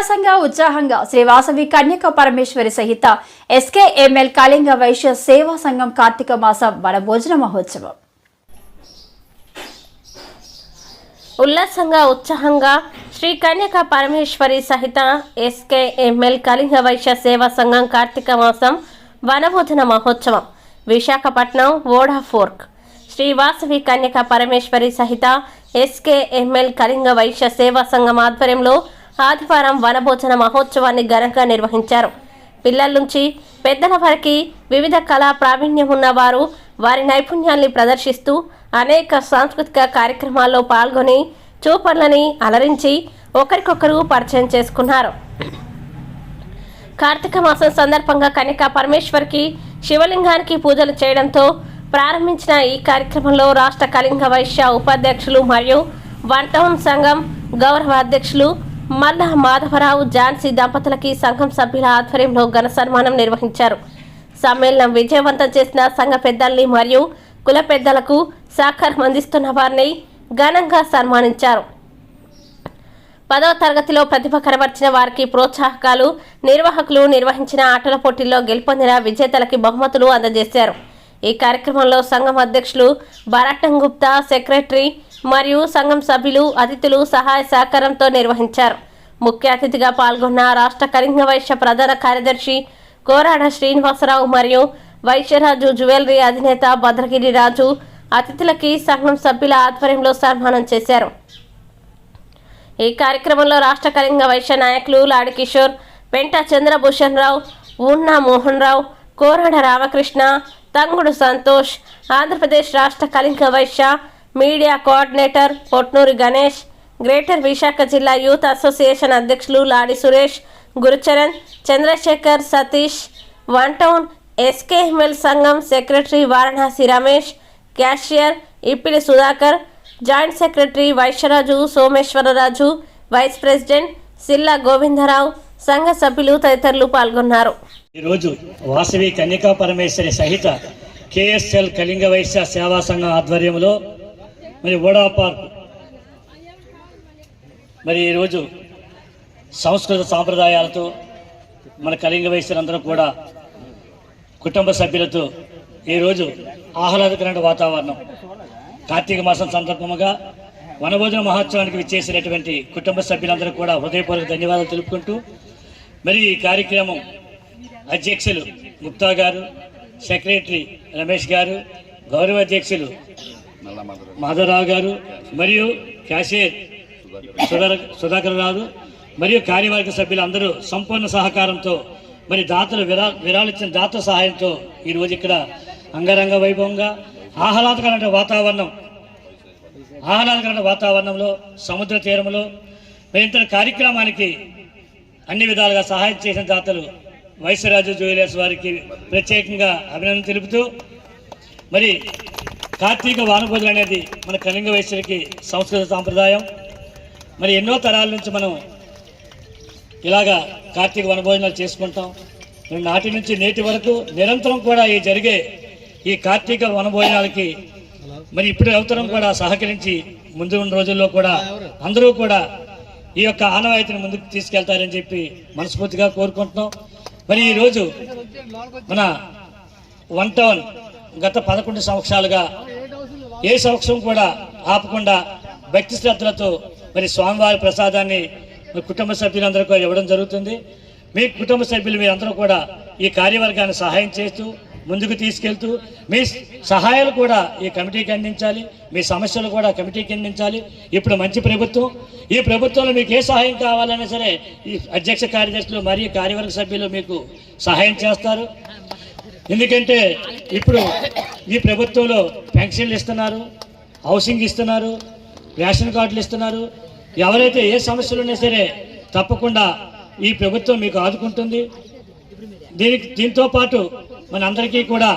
ఉల్లాసంగా ఉత్సాహంగా శ్రీవాసవి కన్యక పరమేశ్వరి సహిత ఎస్కేఎంఎల్ కళింగ వైశ్య సేవా సంఘం కార్తీక మాసం వనభోజన మహోత్సవం. ఉల్లాసంగా ఉత్సాహంగా శ్రీ కన్యక పరమేశ్వరి సహిత ఎస్కే ఎంఎల్ కళింగ వైశ్య సేవా సంఘం కార్తీక మాసం వనభోజన మహోత్సవం. విశాఖపట్నం ఓడా ఫోర్క్. శ్రీ వాసవి కన్యక పరమేశ్వరి సహిత ఎస్కేఎంఎల్ కళింగ వైశ్య సేవా సంఘం ఆధ్వర్యంలో ఆదివారం వనభోజన మహోత్సవాన్ని ఘనంగా నిర్వహించారు. పిల్లల నుంచి పెద్దల వరకు వివిధ కళా ప్రావీణ్యం ఉన్నవారు వారి నైపుణ్యాల్ని ప్రదర్శిస్తూ అనేక సాంస్కృతిక కార్యక్రమాల్లో పాల్గొని చూపర్లని అలరించి ఒకరికొకరు పరిచయం చేసుకున్నారు. కార్తీక మాసం సందర్భంగా కనిక పరమేశ్వర్కి శివలింగానికి పూజలు చేయడంతో ప్రారంభించిన ఈ కార్యక్రమంలో రాష్ట్ర కళింగ వైశ్య ఉపాధ్యక్షులు మరియు వన్ టౌన్ సంఘం గౌరవ అధ్యక్షులు మల్ల మాధవరావు ఝాన్సీ దంపతులకి సంఘం సభ్యుల ఆధ్వర్యంలో ఘన సన్మానం నిర్వహించారు. సమ్మేళనం విజయవంతం చేసిన సంఘ పెద్దల్ని మరియు కుల పెద్దలకు సహకారం అందిస్తున్న వారిని ఘనంగా సన్మానించారు. పదవ తరగతిలో ప్రతిభ కనబర్చిన వారికి ప్రోత్సాహకాలు నిర్వాహకులు నిర్వహించిన ఆటల పోటీల్లో గెలుపొందిన విజేతలకి బహుమతులు అందజేశారు. ఈ కార్యక్రమంలో సంఘం అధ్యక్షులు బరాటం గుప్తా సెక్రటరీ మరియు సంఘం సభ్యులు అతిథులు సహాయ సహకారంతో నిర్వహించారు. ముఖ్య అతిథిగా పాల్గొన్న రాష్ట్ర కళింగ వైశ్య ప్రధాన కార్యదర్శి కోరాడ శ్రీనివాసరావు మరియు వైశ్యరాజు జ్యువెలరీ అధినేత భద్రగిరి రాజు అతిథులకి సంఘం సభ్యుల ఆధ్వర్యంలో సన్మానం చేశారు. ఈ కార్యక్రమంలో రాష్ట్ర కళింగ వైశ్య నాయకులు లాడి కిషోర్ పెంట చంద్రభూషణ్ రావు ఊన్నా మోహన్ రావు కోరాడ రామకృష్ణ తంగుడు సంతోష్ ఆంధ్రప్రదేశ్ రాష్ట్ర Kalinga Vysya media coordinator Potnuri Ganesh greater Visakha జిల్లా యూత్ అసోసియేషన్ అధ్యక్షులు Ladi Suresh Gurucharan Chandrasekhar Satish one town SKML సంఘం secretary Varanasi Ramesh cashier Ippili Sudhakar joint secretary Vysyaraju Someswararaju vice president Silla Govindarao సంఘ సభ్యులు తదితరులు పాల్గొన్నారు. ఈరోజు వాసవి కన్యకా పరమేశ్వరి సహిత కేఎస్ఎల్ కళింగ వైశ్య సేవా సంఘం ఆధ్వర్యంలో మరి వడా పార్క్. మరి ఈరోజు సంస్కృత సాంప్రదాయాలతో మన కళింగ వయసులందరూ కూడా కుటుంబ సభ్యులతో ఈరోజు ఆహ్లాదకరమైన వాతావరణం. కార్తీక మాసం సందర్భముగా వనభోజన మహోత్సవానికి విచ్చేసినటువంటి కుటుంబ సభ్యులందరూ కూడా హృదయపూర్వక ధన్యవాదాలు తెలుపుకుంటూ మరి ఈ కార్యక్రమం అధ్యక్షులు గుప్తా గారు సెక్రటరీ రమేష్ గారు గౌరవ అధ్యక్షులు మాధవరావు గారు మరియు క్యాషియర్ సుధార సుధాకర్ రావు మరియు కార్యవర్గ సభ్యులందరూ సంపూర్ణ సహకారంతో మరి దాతలు విరా విరాళించిన దాత సహాయంతో ఈరోజు ఇక్కడ అంగరంగ వైభవంగా ఆహ్లాదకరమైన వాతావరణం ఆహ్లాదకరమైన వాతావరణంలో సముద్ర తీరంలో మరి ఇంత కార్యక్రమానికి అన్ని విధాలుగా సహాయం చేసిన దాతలు వైశ్యరాజు జ్యువెలర్స్ వారికి ప్రత్యేకంగా అభినందన తెలుపుతూ మరి కార్తీక వానభోజనం అనేది మన కళింగ వైశ్యులకి సంస్కృత సాంప్రదాయం. మరి ఎన్నో తరాల నుంచి మనం ఇలాగా కార్తీక వనభోజనాలు చేసుకుంటాం. మరి నాటి నుంచి నేటి వరకు నిరంతరం కూడా ఈ జరిగే ఈ కార్తీక వనభోజనాలకి మరి ఇప్పుడు అవతరం కూడా సహకరించి ముందు ఉన్న రోజుల్లో కూడా అందరూ కూడా ఈ యొక్క ఆనవాయితీని ముందుకు తీసుకెళ్తారని చెప్పి మనస్ఫూర్తిగా కోరుకుంటున్నాం. మరి ఈరోజు మన వన్ టౌన్ గత పదకొండు సంవత్సరాలుగా ఏ సంవత్సరం కూడా ఆపకుండా భక్తి శ్రద్ధలతో మరి స్వామివారి ప్రసాదాన్ని మీ కుటుంబ సభ్యులందరూ కూడా ఇవ్వడం జరుగుతుంది. మీ కుటుంబ సభ్యులు మీరందరూ కూడా ఈ కార్యవర్గాన్ని సహాయం చేస్తూ ముందుకు తీసుకెళ్తూ మీ సహాయాలు కూడా ఈ కమిటీకి అందించాలి. మీ సమస్యలు కూడా కమిటీకి అందించాలి. ఇప్పుడు మంచి ప్రభుత్వం. ఈ ప్రభుత్వంలో మీకు ఏ సహాయం కావాలన్నా సరే ఈ అధ్యక్ష కార్యదర్శులు మరియు కార్యవర్గ సభ్యులు మీకు సహాయం చేస్తారు. ఎందుకంటే ఇప్పుడు ఈ ప్రభుత్వంలో పెన్షన్లు ఇస్తున్నారు హౌసింగ్ ఇస్తున్నారు రేషన్ కార్డులు ఇస్తున్నారు. ఎవరైతే ఏ సమస్యలు ఉన్నా సరే తప్పకుండా ఈ ప్రభుత్వం మీకు ఆదుకుంటుంది. దీనికి దీంతో పాటు మన అందరికీ కూడా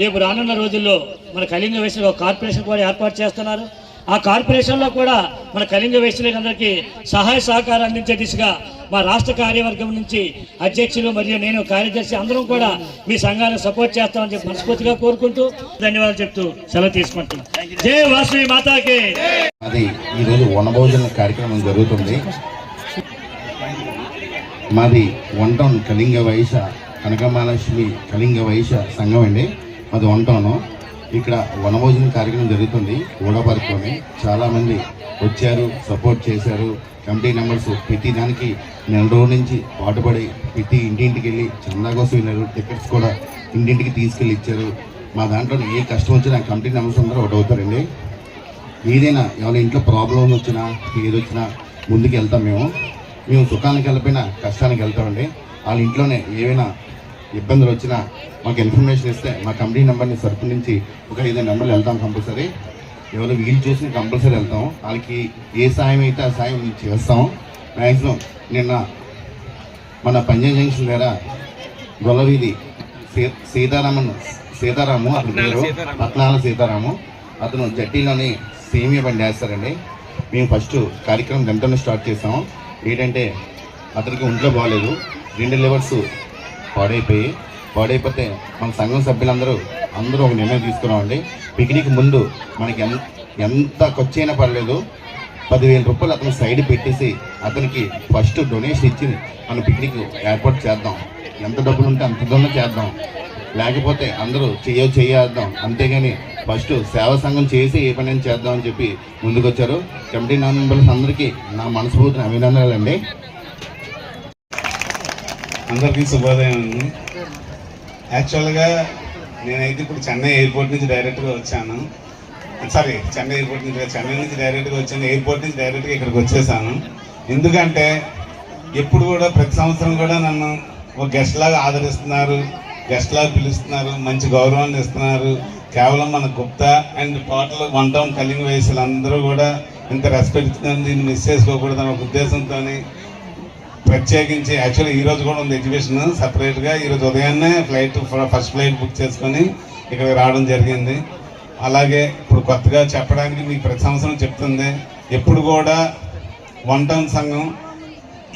రేపు రానున్న రోజుల్లో మన కళింగ విషయంలో ఒక కార్పొరేషన్ కూడా ఏర్పాటు చేస్తున్నారు. ఆ కార్పొరేషన్లో కూడా మన కళింగ వయసులందరికీ సహాయ సహకారం అందించే దిశగా మా రాష్ట్ర కార్యవర్గం నుంచి అధ్యక్షులు మరియు నేను కార్యదర్శి అందరం కూడా మీ సంఘాన్ని సపోర్ట్ చేస్తామని చెప్పి మనస్ఫూర్తిగా కోరుకుంటూ ధన్యవాదాలు చెప్తూ సెలవు తీసుకుంటున్నాం. జై వాసవి మాతాకి. అది ఈరోజు వనభోజన కార్యక్రమం జరుగుతుంది. మాది వన్ టౌన్ కళింగ వైశ్య కనకమహాలక్ష్మి కళింగ వైశ్య సంఘం అండి. మాది వన్ టౌను ఇక్కడ వనభోజన కార్యక్రమం జరుగుతుంది ఊడపరుకొని చాలామంది వచ్చారు సపోర్ట్ చేశారు. కమిటీ మెంబర్స్ ప్రతి దానికి నెల రోజుల నుంచి పాటుపడి ప్రతి ఇంటింటికి వెళ్ళి చందా కోసం వెళ్ళారు టికెట్స్ కూడా ఇంటింటికి తీసుకెళ్ళి ఇచ్చారు. మా దాంట్లో ఏ కష్టం వచ్చినా కమిటీ మెంబర్స్ అందరూ ఒకటి అవుతారండి. ఏదైనా ఎవరి ఇంట్లో ప్రాబ్లం వచ్చినా ఏది వచ్చినా ముందుకు వెళ్తాం మేము. మేము సుఖానికి వెళ్ళిపోయినా కష్టానికి వెళ్తామండి. వాళ్ళ ఇంట్లోనే ఏవైనా ఇబ్బందులు వచ్చినా మాకు ఇన్ఫర్మేషన్ ఇస్తే మా కమిటీ నెంబర్ని సరుకు నుంచి ఒక ఐదు నెంబర్లు వెళ్తాం కంపల్సరీ ఎవరు వీలు చూసి కంపల్సరీ వెళ్తాం. వాళ్ళకి ఏ సాయం అయితే ఆ సాయం చేస్తాం. మ్యాక్సిమం నిన్న మన పంజాబ్ జంక్షన్ దగ్గర గొల్లవీధి సీ సీతారామన్ సీతారాము అతని పేరు. పట్నాల సీతారాము. అతను జట్టీలోని సేమియా బండి వేస్తారండి. మేము ఫస్ట్ కార్యక్రమం గంటలో స్టార్ట్ చేసాం ఏంటంటే అతనికి ఒంట్లో బాగాలేదు రెండు లివర్స్ పాడైపోయి పాడైపోతే మన సంఘం సభ్యులందరూ అందరూ ఒక నిర్ణయం తీసుకున్నామండి. పిక్నిక్ ముందు మనకి ఎంత ఎంత ఖర్చు అయినా పర్లేదు. పదివేల రూపాయలు అతను సైడ్ పెట్టేసి అతనికి ఫస్ట్ డొనేషన్ ఇచ్చి మన పిక్నిక్ ఏర్పాటు చేద్దాం. ఎంత డబ్బులు ఉంటే అంత దూరం చేద్దాం. లేకపోతే అందరూ చెయ్యో చేద్దాం అంతేగాని ఫస్ట్ సేవా సంఘం చేసి ఏ పని చేద్దాం అని చెప్పి ముందుకొచ్చారు. కమిటీ మెంబర్స్ అందరికీ నా మనస్ఫూర్తిని అభినందనలండి. అందరికీ శుభోదయం. యాక్చువల్గా నేనైతే ఇప్పుడు చెన్నై ఎయిర్పోర్ట్ నుంచి డైరెక్ట్గా వచ్చాను. సారీ చెన్నై ఎయిర్పోర్ట్ నుంచి చెన్నై నుంచి డైరెక్ట్గా వచ్చాను. ఎయిర్పోర్ట్ నుంచి డైరెక్ట్గా ఇక్కడికి వచ్చేసాను. ఎందుకంటే ఎప్పుడు కూడా ప్రతి సంవత్సరం కూడా నన్ను ఒక గెస్ట్ లాగా ఆదరిస్తున్నారు. గెస్ట్ లాగా పిలుస్తున్నారు. మంచి గౌరవాన్ని ఇస్తున్నారు. కేవలం మన గుప్తా అండ్ పాటలు వన్ టౌన్ కలింగ్ వయసులు అందరూ కూడా ఇంత రెస్పెక్ట్ ఇస్తున్నారు దీన్ని మిస్ చేసుకోకూడదు అనే ఒక ఉద్దేశంతోని ప్రత్యేకించి యాక్చువల్లీ ఈ రోజు కూడా ఉంది ఎగ్జిబిషన్ సపరేట్గా ఈరోజు ఉదయాన్నే ఫ్లైట్ ఫస్ట్ ఫ్లైట్ బుక్ చేసుకొని ఇక్కడికి రావడం జరిగింది. అలాగే ఇప్పుడు కొత్తగా చెప్పడానికి మీకు ప్రతి సంవత్సరం చెప్తుంది ఎప్పుడు కూడా వన్ టౌన్ సంఘం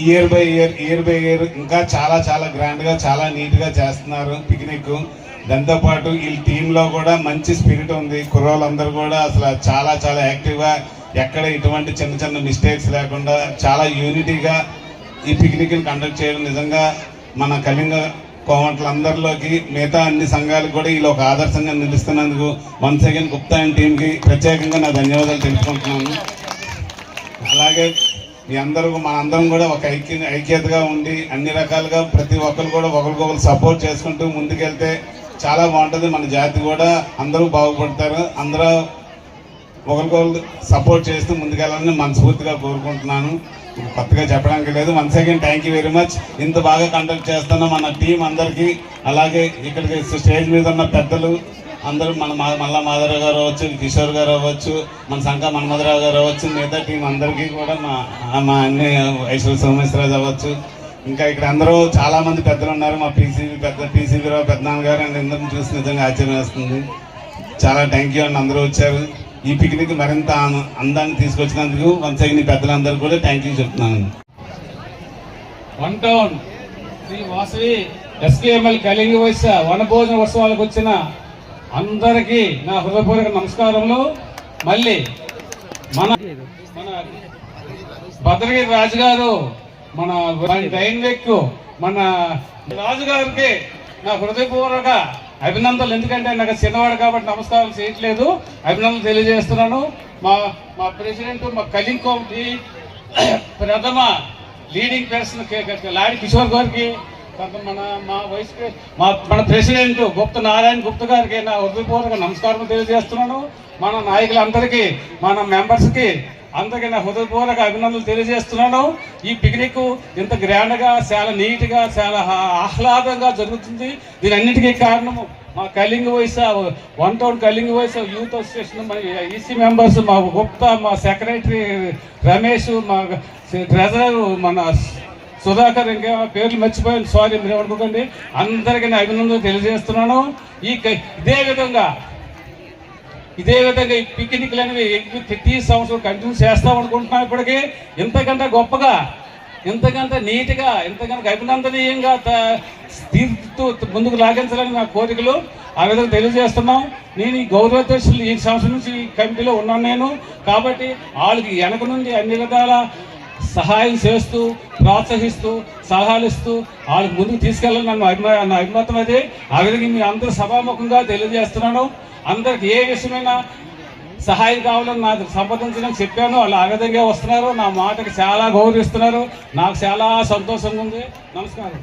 year by year year by year ఇంకా చాలా చాలా గ్రాండ్గా చాలా నీట్గా చేస్తున్నారు పిక్నిక్ దాంతోపాటు వీళ్ళ టీంలో కూడా మంచి స్పిరిట్ ఉంది. కుర్రోళ్ళందరూ కూడా అసలు చాలా చాలా యాక్టివ్గా ఎక్కడ ఇటువంటి చిన్న చిన్న మిస్టేక్స్ లేకుండా చాలా యూనిటీగా ఈ పిక్నిక్ని కండక్ట్ చేయడం నిజంగా మన కళింగ కోమట్లందరిలోకి మిగతా అన్ని సంఘాలకు కూడా వీళ్ళు ఒక ఆదర్శంగా నిలుస్తున్నందుకు వన్ సెకండ్ గుప్తా అండ్ టీంకి ప్రత్యేకంగా నా ధన్యవాదాలు తెలుసుకుంటున్నాను అలాగే మీ అందరూ మనందరం కూడా ఒక ఐక్య ఐక్యతగా ఉండి అన్ని రకాలుగా ప్రతి ఒక్కరు కూడా ఒకరికొకరు సపోర్ట్ చేసుకుంటూ ముందుకెళ్తే చాలా బాగుంటుంది. మన జాతి కూడా అందరూ బాగుపడతారు. అందరూ ఒకరికొకరు సపోర్ట్ చేస్తూ ముందుకెళ్ళాలని మనస్ఫూర్తిగా కోరుకుంటున్నాను. కొత్తగా చెప్పడానికి లేదు. Once again thank you very much ఇంత బాగా కండక్ట్ చేస్తున్న మన టీం అందరికీ అలాగే ఇక్కడికి స్టేజ్ మీద ఉన్న పెద్దలు అందరూ మన మా- మాధవరావు గారు అవ్వచ్చు కిషోర్ గారు అవ్వచ్చు మన సంఘ మన్మధరావు గారు అవ్వచ్చు మిగతా టీం అందరికీ కూడా మా మా అన్ని ఐశ్వర్య సోమేశ్వరరాజు అవ్వచ్చు. ఇంకా ఇక్కడ అందరూ చాలా మంది పెద్దలు ఉన్నారు. మా పీసీబీ పెద్ద పీసీబీ రావు పెద్దనాన్న గారు అండ్ అందరిని చూసి నిజంగా ఆశ్చర్యం వేస్తుంది. చాలా థ్యాంక్ యూ అండి అందరూ వచ్చారు. ఈ పిక్నిక్ మరింత అందాన్ని తీసుకొచ్చినందుకు వన్స్ అగైన్ పెద్దలందరూ కూడా థ్యాంక్ యూ చెప్తున్నాను. One town Shri Vasavi SKML Kalinga Vysya వనభోజన ఉత్సవాలకు వచ్చిన అందరికీ నా హృదయపూర్వక నమస్కారములు. మళ్ళీ మన మన భద్రగిరి రాజు గారు మన డైన్వెక్ మన రాజు గారికి నా హృదయపూర్వక అభినందనలు. ఎందుకంటే నాకు చిన్నవాడు కాబట్టి నమస్కారం చేయట్లేదు. అభినందనలు తెలియజేస్తున్నాను. మా మా ప్రెసిడెంట్ మా కలింగ్ కమిటీ ప్రథమ లీడింగ్ పర్సన్ లాడి కిషోర్ గారికి మన మా వైస్ మా మన ప్రెసిడెంట్ గుప్త నారాయణ గుప్త గారికి నా హృదయపూర్వక నమస్కారం తెలియజేస్తున్నాను. మన నాయకులందరికీ మన మెంబర్స్కి అందరికీ నా హృదయపూర్వక అభినందనలు తెలియజేస్తున్నాను. ఈ పిక్నిక్ ఇంత గ్రాండ్గా చాలా నీట్గా చాలా ఆహ్లాదంగా జరుగుతుంది. దీని అన్నిటికీ కారణము మా Kalinga Vysya one town Kalinga Vysya youth association మా ఈసీ మెంబర్స్ మా గుప్తా మా సెక్రటరీ రమేష్ మా ట్రెజరర్ మన సుధాకర్ ఇంకా పేర్లు మర్చిపోయాను. సారీ మీరు అనుకోకండి. అందరికీ నా అభినందనలు తెలియజేస్తున్నాను. ఈ క- ఇదే విధంగా ఇదే విధంగా ఈ పిక్నిక్లు అనేవి ప్రతి సంవత్సరం కంటిన్యూ చేస్తాం అనుకుంటున్నాం ఇప్పటికీ. ఇంతకంటే గొప్పగా ఇంతకంటే నీట్గా ఇంతకంటే అభినందనీయంగా త- తీర్చుతూ ముందుకు లాగించాలని నా కోరికలు. ఆ విధంగా తెలియజేస్తున్నాం. నేను ఈ గౌరవాధ్యక్షులు ఈ సంవత్సరం నుంచి ఈ కమిటీలో ఉన్నాను నేను. కాబట్టి వాళ్ళకి వెనక నుండి అన్ని విధాల సహాయం చేస్తూ ప్రోత్సహిస్తూ సలహాలు ఇస్తూ వాళ్ళకి ముందుకు తీసుకెళ్ళాలని నన్ను అభిమా నా అభిమతం అది. ఆ విధంగా మీ అందరూ సభాముఖంగా తెలియజేస్తున్నాను. అందరికి ఏ విషయమైనా సహాయం కావాలని నాకు సంప్రదించడం చెప్పాను. వాళ్ళు ఆ విధంగా వస్తున్నారు. నా మాటకి చాలా గౌరవిస్తున్నారు. నాకు చాలా సంతోషంగా ఉంది. నమస్కారం.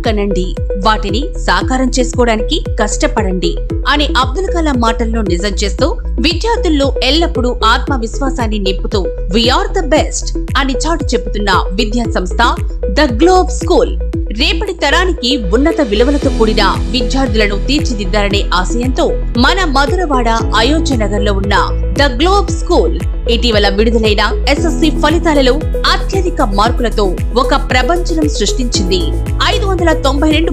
కనండి వాటిని సాకారం చేసుకోవడానికి కష్టపడండి అనే అబ్దుల్ కలాం మాటల్లో నిజం చేస్తూ విద్యార్థుల్లో ఎల్లప్పుడూ ఆత్మవిశ్వాసాన్ని నింపుతూ వీఆర్ ద బెస్ట్ అని చాటు చెబుతున్న విద్యా సంస్థ ద గ్లోబ్ స్కూల్ రేపటి తరానికి ఉన్నత విలువలతో కూడిన విద్యార్థులను తీర్చిదిద్దాలనే ఆశయంతో మన మధురవాడ అయోధ్య నగర్లో ఉన్న ద గ్లోబ్ స్కూల్ ఇటీవల విడుదలైన ఎస్ఎస్సి ఫలితాలలో అత్యధిక మార్కులతో ఒక ప్రపంచం సృష్టించింది. ఐదు వందల తొంభై రెండు